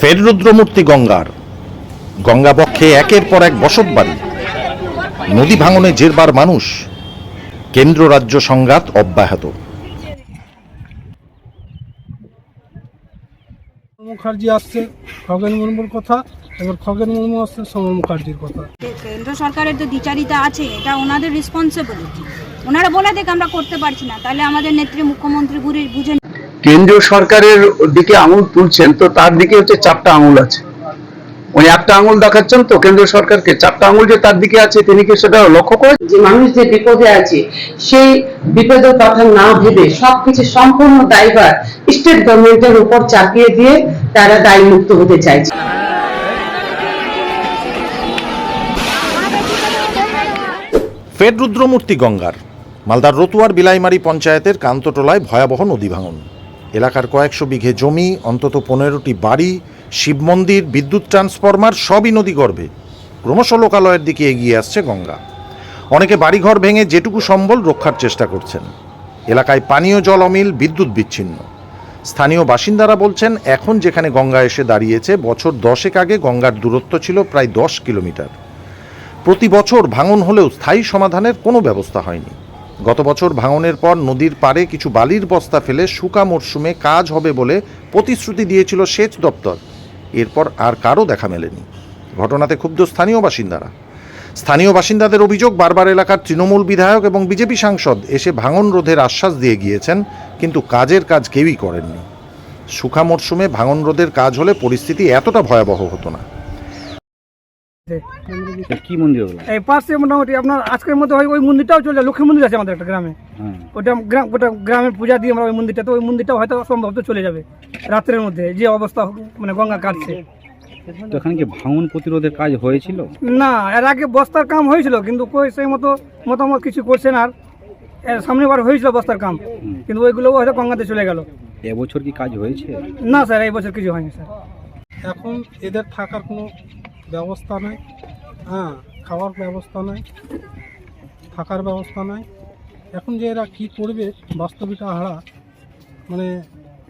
ফের রুদ্রমূর্তি গঙ্গার। গঙ্গা বক্ষে একের পর এক বসতবাড়ি। নদী ভাঙনে জেরবার মানুষ। কেন্দ্র রাজ্য সংঘাত অব্যাহত। মুখার্জি আসছে খগেন মুর্মুর কথা। এবার খগেন মুর্মু আসছে সমর মুখার্জির কথা। কেন্দ্র সরকারের তো দ্বিচারিতা আছে এটা ওনাদের রেসপন্সিবিলিটি ওনারা বলে দেখ আমরা করতে পারছি না। তাহলে আমাদের নেত্রী মুখ্যমন্ত্রী বুঝে কেন্দ্রীয় সরকারের দিকে আঙুল তুলছেন তো তার দিকে হচ্ছে চারটা আঙুল আছে। উনি একটা আঙুল দেখাচ্ছেন তো কেন্দ্রীয় সরকারকে। চারটা আঙুল যে তার দিকে আছে তিনি কি সেটা লক্ষ্য করে যে মানুষ যে বিপদে আছে সেই বিপদের কথা না ভেবে সবকিছু সম্পূর্ণ দায়ভার স্টেট গভর্নমেন্টের উপর চাপিয়ে দিয়ে তারা দায় মুক্ত হতে চাইছে। ফের রুদ্রমূর্তি গঙ্গার মালদার রতুয়ার বিলাইমারি পঞ্চায়েতের কান্তটোলায় ভয়াবহ নদী ভাঙন। এলাকার কয়েকশো বিঘে জমি, অন্তত পনেরোটি বাড়ি, শিব মন্দির, বিদ্যুৎ ট্রান্সফরমার, সবই নদী গর্ভে। ক্রমশ লোকালয়ের দিকে এগিয়ে আসছে গঙ্গা। অনেকে বাড়িঘর ভেঙে যেটুকু সম্বল রক্ষার চেষ্টা করছেন। এলাকায় পানীয় জল অমিল, বিদ্যুৎ বিচ্ছিন্ন। স্থানীয় বাসিন্দারা বলছেন, এখন যেখানে গঙ্গা এসে দাঁড়িয়েছে, বছর দশেক আগে গঙ্গার দূরত্ব ছিল প্রায় দশ কিলোমিটার। প্রতি বছর ভাঙন হলেও স্থায়ী সমাধানের কোনো ব্যবস্থা হয়নি। গত বছর ভাঙনের পর নদীর পাড়ে কিছু বালির বস্তা ফেলে শুকা মরশুমে কাজ হবে বলে প্রতিশ্রুতি দিয়েছিল সেচ দপ্তর। এরপর আর কারও দেখা মেলেনি। ঘটনাতে ক্ষুব্ধ স্থানীয় বাসিন্দারা। স্থানীয় বাসিন্দাদের অভিযোগ, বারবার এলাকার তৃণমূল বিধায়ক এবং বিজেপি সাংসদ এসে ভাঙন রোধের আশ্বাস দিয়ে গিয়েছেন, কিন্তু কাজের কাজ কেউই করেননি। শুকা মরশুমে ভাঙন রোধের কাজ হলে পরিস্থিতি এতটা ভয়াবহ হতো না। কি মন্দির এই পাশে মোটামুটি আপনার আজকের মধ্যে ওই ওই মন্দিরটাও চলে যায় লক্ষ্মী মন্দির আছে আমাদের একটা গ্রামে। হ্যাঁ। ওটা গ্রাম ওটা গ্রামের পূজা দিয়ে আমরা ওই মন্দিরটা তো ওই মন্দিরটাও হয়তো সম্ভবত চলে যাবে রাত্রের মধ্যে যে অবস্থা মানে গঙ্গা কাটছে। তো এখানে কি ভাঙন প্রতিরোধের কাজ হয়েছিল? না এর আগে বস্তার কাম হয়েছিল কিন্তু কই সেই মতো মতামত কিছু করছে না আর। এর সামনেবার হয়েছিল বস্তার কাম কিন্তু ওইগুলো হয়তো গঙ্গাতে চলে গেল। এবছর কি কাজ হয়েছে? না স্যার এই বছর কিছু হয়নি স্যার। এখন এদের থাকার কোনো ব্যবস্থা নাই। হ্যাঁ খাওয়ার ব্যবস্থা নাই, থাকার ব্যবস্থা নাই। এখন যে এরা কী করবে, বাস্তবিকা হারা মানে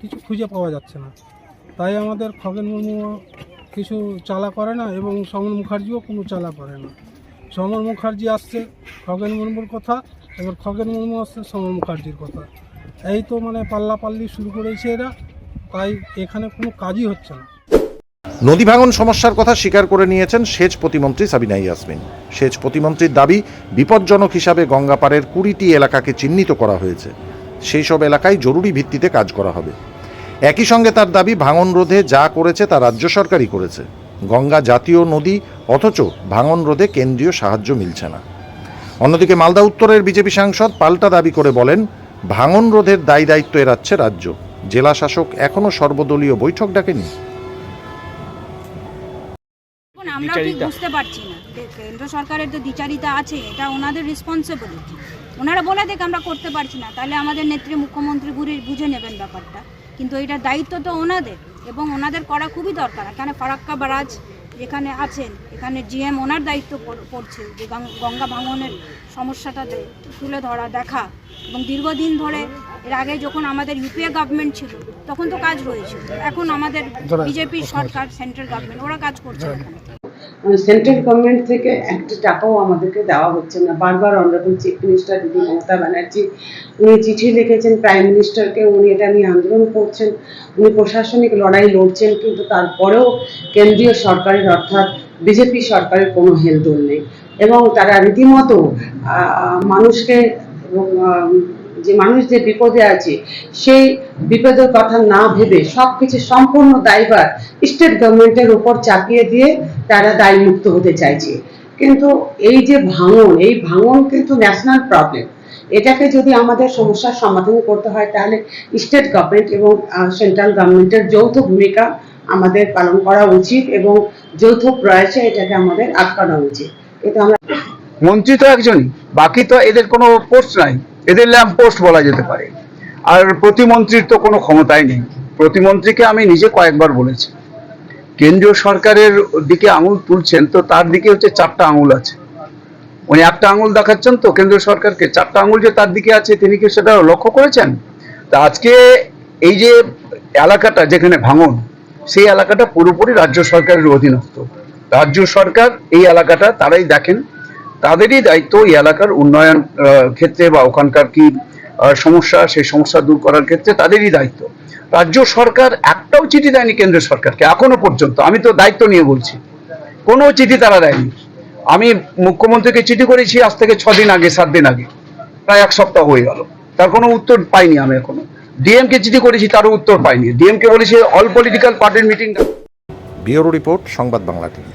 কিছু খুঁজে পাওয়া যাচ্ছে না। তাই আমাদের খগেন মুর্মু কিছু চালা করে না এবং সমর মুখার্জিও কোনো চালা করে না। সমর মুখার্জি আসছে খগেন মুর্মুর কথা, এবার খগেন মুর্মু আসছে সমর মুখার্জির কথা। এই তো মানে পাল্লাপাল্লি শুরু করেছে এরা, তাই এখানে কোনো কাজই হচ্ছে না। নদী ভাঙন সমস্যার কথা স্বীকার করে নিয়েছেন সেচ প্রতিমন্ত্রী সাবিনা ইয়াসমিন। সেচ প্রতিমন্ত্রীর দাবি, বিপজ্জনক হিসাবে গঙ্গাপাড়ের কুড়িটি এলাকাকে চিহ্নিত করা হয়েছে। সেই সব এলাকায় জরুরি ভিত্তিতে কাজ করা হবে। একই সঙ্গে তার দাবি, ভাঙন রোধে যা করেছে তা রাজ্য সরকারই করেছে। গঙ্গা জাতীয় নদী, অথচ ভাঙন রোধে কেন্দ্রীয় সাহায্য মিলছে না। অন্যদিকে মালদা উত্তরের বিজেপি সাংসদ পাল্টা দাবি করে বলেন, ভাঙন রোধের দায়ী দায়িত্ব এড়াচ্ছে রাজ্য। জেলা শাসক এখনও সর্বদলীয় বৈঠক ডাকেনি। এখন আমরা ঠিক বুঝতে পারছি না। কেন্দ্র সরকারের তো দ্বিচারিতা আছে এটা ওনাদের রেসপন্সিবিলিটি ওনারা বলে দেখ আমরা করতে পারছি না তাহলে আমাদের নেত্রী মুখ্যমন্ত্রী বুঝে বুঝে নেবেন ব্যাপারটা। কিন্তু এটার দায়িত্ব তো ওনাদের এবং ওনাদের করা খুবই দরকার। এখানে ফারাক্কা বারাজ যেখানে আছেন এখানে জিএম ওনার দায়িত্ব পড়- পড়ছে যে গঙ্গা ভাঙনের সমস্যাটা তুলে ধরা দেখা। এবং দীর্ঘদিন ধরে এর আগে যখন আমাদের ইউপিএ গভর্নমেন্ট ছিল তখন তো কাজ রয়েছে। এখন আমাদের বিজেপি সরকার সেন্ট্রাল গভর্নমেন্ট ওরা কাজ করছে। সেন্ট্রাল গভর্নমেন্ট থেকে একটা টাকাও আমাদেরকে দেওয়া হচ্ছে না। বারবার অনারেবল চিফ মিনিস্টার দিদি মমতা ব্যানার্জি উনি চিঠি লিখেছেন প্রাইম মিনিস্টারকে উনি এটা নিয়ে আন্দোলন করছেন। উনি প্রশাসনিক লড়াই লড়ছেন কিন্তু তারপরেও কেন্দ্রীয় সরকারের অর্থাৎ বিজেপি সরকারের কোনো হেলদোল নেই। এবং তারা রীতিমতো আহ, মানুষকে আহ, যে মানুষ যে বিপদে আছে, সেই বিপদের কথা না ভেবে সবকিছু সম্পূর্ণ দায়ভার স্টেট গভর্নমেন্টের উপর চাপিয়ে দিয়ে তারা দায় মুক্ত হতে চাইছে। কিন্তু এই যে ভাঙন, এই ভাঙন কিন্তু ন্যাশনাল প্রবলেম এটাকে যদি আমাদের সমস্যার সমাধান করতে হয়, তাহলে স্টেট গভর্নমেন্ট এবং সেন্ট্রাল গভর্নমেন্টের যৌথ ভূমিকা আমাদের পালন করা উচিত এবং যৌথ প্রয়াসে এটাকে আমাদের আটকানো উচিত। এটা আমরা মন্ত্রী তো একজনই, বাকি তো এদের কোনো পোস্ট নাই। এদের ল্যাম্প পোস্ট বলা যেতে পারে। আর প্রতিমন্ত্রীর তো কোনো ক্ষমতাই নেই। প্রতিমন্ত্রীকে আমি নিজে কয়েকবার বলেছি। কেন্দ্রীয় সরকারের দিকে আঙুল তুলছেন তো তার দিকে হচ্ছে চারটা আঙুল আছে। উনি একটা আঙুল দেখাচ্ছেন তো কেন্দ্রীয় সরকারকে। চারটা আঙুল যে তার দিকে আছে, তিনি কি সেটা লক্ষ্য করেছেন? তা আজকে এই যে এলাকাটা যেখানে ভাঙন, সেই এলাকাটা পুরোপুরি রাজ্য সরকারের অধীনস্থ। রাজ্য সরকার এই এলাকাটা তারাই দেখেন। তাদেরই দায়িত্ব এই এলাকার উন্নয়ন ক্ষেত্রে বা ওখানকার কি সমস্যা, সেই সমস্যা দূর করার ক্ষেত্রে তাদেরই দায়িত্ব। রাজ্য সরকার একটাও চিঠি দেয়নি কেন্দ্র সরকারকে, এখনও পর্যন্ত। আমি তো দায়িত্ব নিয়ে বলছি। কোনো চিঠি তারা দেয়নি। আমি মুখ্যমন্ত্রীকে চিঠি করেছি আজ থেকে ছদিন আগে, সাত দিন আগে। প্রায় এক সপ্তাহ হয়ে গেল। তার কোনো উত্তর পাইনি আমি এখনও। ডিএমকে চিঠি করেছি, তারও উত্তর পাইনি। ডিএমকে বলেছি অল পলিটিক্যাল পার্টির meeting bureau report, Sangbad Bangla TV.